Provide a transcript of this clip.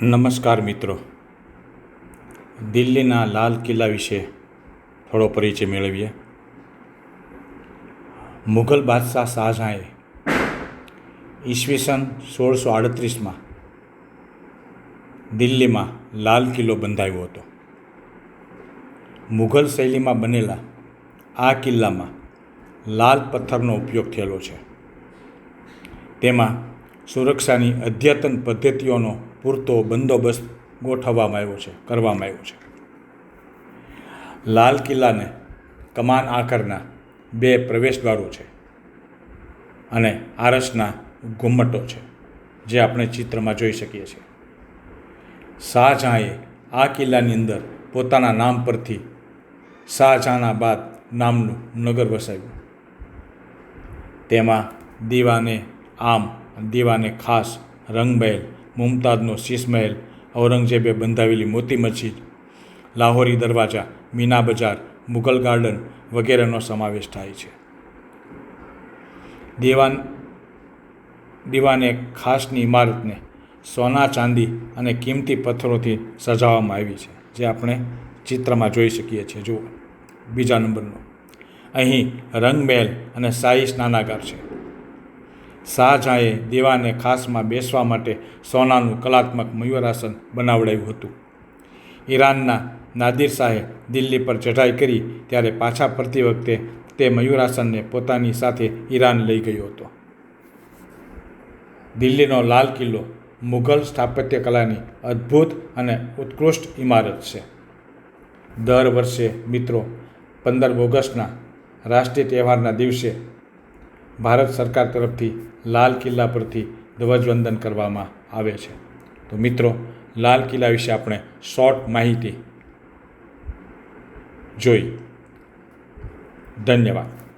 નમસ્કાર મિત્રો. દિલ્હીના લાલ કિલ્લા વિશે થોડો પરિચય મેળવીએ. મુઘલ બાદશાહ શાહજહાંએ ઈસવીસન સોળસો આડત્રીસમાં દિલ્હીમાં લાલ કિલ્લો બંધાવ્યો હતો. મુઘલ શૈલીમાં બનેલા આ કિલ્લામાં લાલ પથ્થરનો ઉપયોગ થયેલો છે. તેમાં સુરક્ષાની અદ્યતન પદ્ધતિઓનો પૂરતો બંદોબસ્ત ગોઠવવામાં આવ્યો છે, કરવામાં આવ્યો છે. લાલ કિલ્લાને કમાન આકારના બે પ્રવેશદ્વારો છે અને આરસના ઘુમ્મટો છે, જે આપણે ચિત્રમાં જોઈ શકીએ છીએ. શાહજહાંએ આ કિલ્લાની અંદર પોતાના નામ પરથી શાહજહાનાબાદ નામનું નગર વસાવ્યું. તેમાં દીવાને આમ, દીવાને ખાસ રંગમહેલ મુમતાઝનો શીશ મહેલ ઔરંગઝેબે બંધાવેલી મોતી મસ્જિદ, લાહોરી દરવાજા, મીના બજાર મુઘલ ગાર્ડન વગેરેનો સમાવેશ થાય છે. દીવાન, દીવાને ખાસની ઇમારતને સોના, ચાંદી અને કિંમતી પથ્થરોથી સજાવવામાં આવી છે, જે આપણે ચિત્રમાં જોઈ શકીએ છીએ. જુઓ, બીજા નંબરનો. અહીં રંગમહેલ અને શાહી સ્નાનાગાર છે. શાહજહાંએ દીવાને ખાસમાં બેસવા માટે સોનાનું કલાત્મક મયુરાસન બનાવડાવ્યું હતું. ઈરાનના નાદિર શાહે દિલ્હી પર ચઢાઈ કરી ત્યારે પાછા ફરતી વખતે તે મયુરાસનને પોતાની સાથે ઈરાન લઈ ગયો હતો. દિલ્હીનો લાલ કિલ્લો મુઘલ સ્થાપત્ય કલાની અદ્ભુત અને ઉત્કૃષ્ટ ઇમારત છે. દર વર્ષે મિત્રો પંદર ઓગસ્ટના રાષ્ટ્રીય તહેવારના દિવસે ભારત સરકાર તરફથી લાલ કિલ્લા પરથી ધ્વજવંદન કરવામાં આવે છે. તો મિત્રો, લાલ કિલ્લા વિશે આપણે શોર્ટ માહિતી જોઈ. ધન્યવાદ.